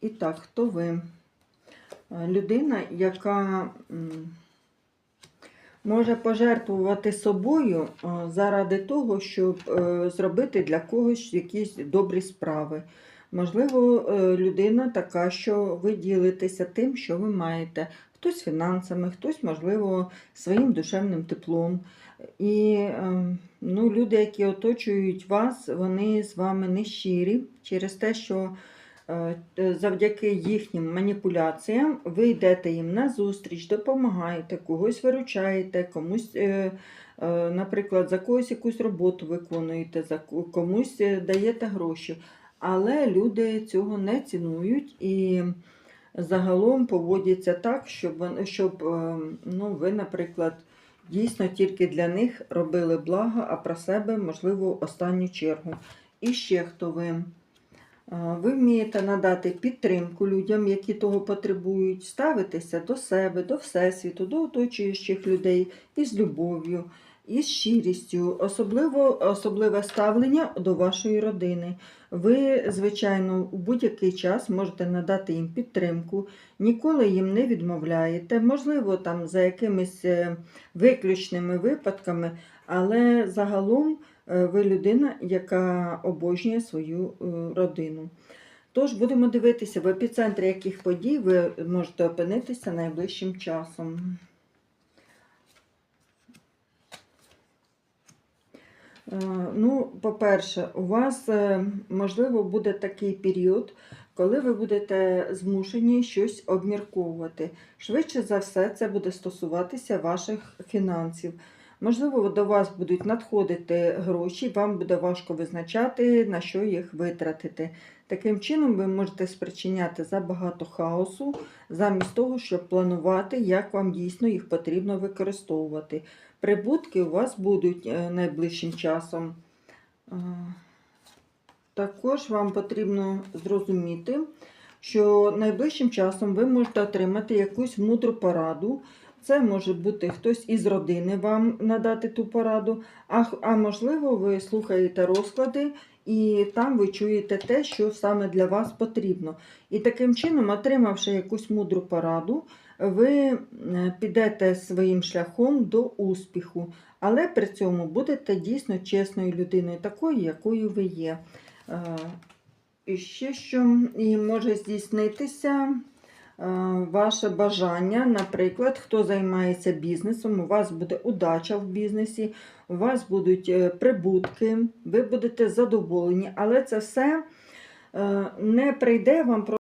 І так, хто ви? Е, Людина, яка може пожертвувати собою е, заради того, щоб е, зробити для когось якісь добрі справи. Можливо, людина така, що ви ділитеся тим, що ви маєте. Хтось фінансами, хтось, можливо, своїм душевним теплом. І ну, люди, які оточують вас, вони з вами не щирі через те, що завдяки їхнім маніпуляціям ви йдете їм на зустріч, допомагаєте, когось виручаєте, комусь, е, е, наприклад, за когось якусь роботу виконуєте, за комусь е, даєте гроші. Але люди цього не цінують і загалом поводяться так, щоб, щоб е, ну, ви, наприклад, дійсно тільки для них робили благо, а про себе, можливо, останню чергу. І ще хто ви. Ви вмієте надати підтримку людям, які того потребують, ставитися до себе, до Всесвіту, до оточуючих людей із любов'ю, із щирістю, особливо, особливе ставлення до вашої родини. Ви, звичайно, у будь-який час можете надати їм підтримку, ніколи їм не відмовляєте, можливо, там за якимись е, виключними випадками, але загалом е, ви людина, яка обожнює свою е, родину. Тож будемо дивитися, в епіцентрі яких подій ви можете опинитися найближчим часом. Ну, по-перше, у вас, е, можливо, буде такий період, коли ви будете змушені щось обмірковувати. Швидше за все, це буде стосуватися ваших фінансів. Можливо, до вас будуть надходити гроші, вам буде важко визначати, на що їх витратити. Таким чином, ви можете спричиняти забагато хаосу, замість того, щоб планувати, як вам дійсно їх потрібно використовувати. Прибутки у вас будуть е, найближчим часом. Е, Також вам потрібно зрозуміти, що найближчим часом ви можете отримати якусь мудру пораду. Це може бути хтось із родини вам надати ту пораду, а, а можливо, ви слухаєте розклади і там ви чуєте те, що саме для вас потрібно. І таким чином, отримавши якусь мудру пораду, ви е, підете своїм шляхом до успіху, але при цьому будете дійсно чесною людиною, такою, якою ви є. Е, І ще що і може здійснитися ваше бажання, наприклад, хто займається бізнесом, у вас буде удача в бізнесі, у вас будуть е, прибутки, ви будете задоволені, але це все е, не прийде вам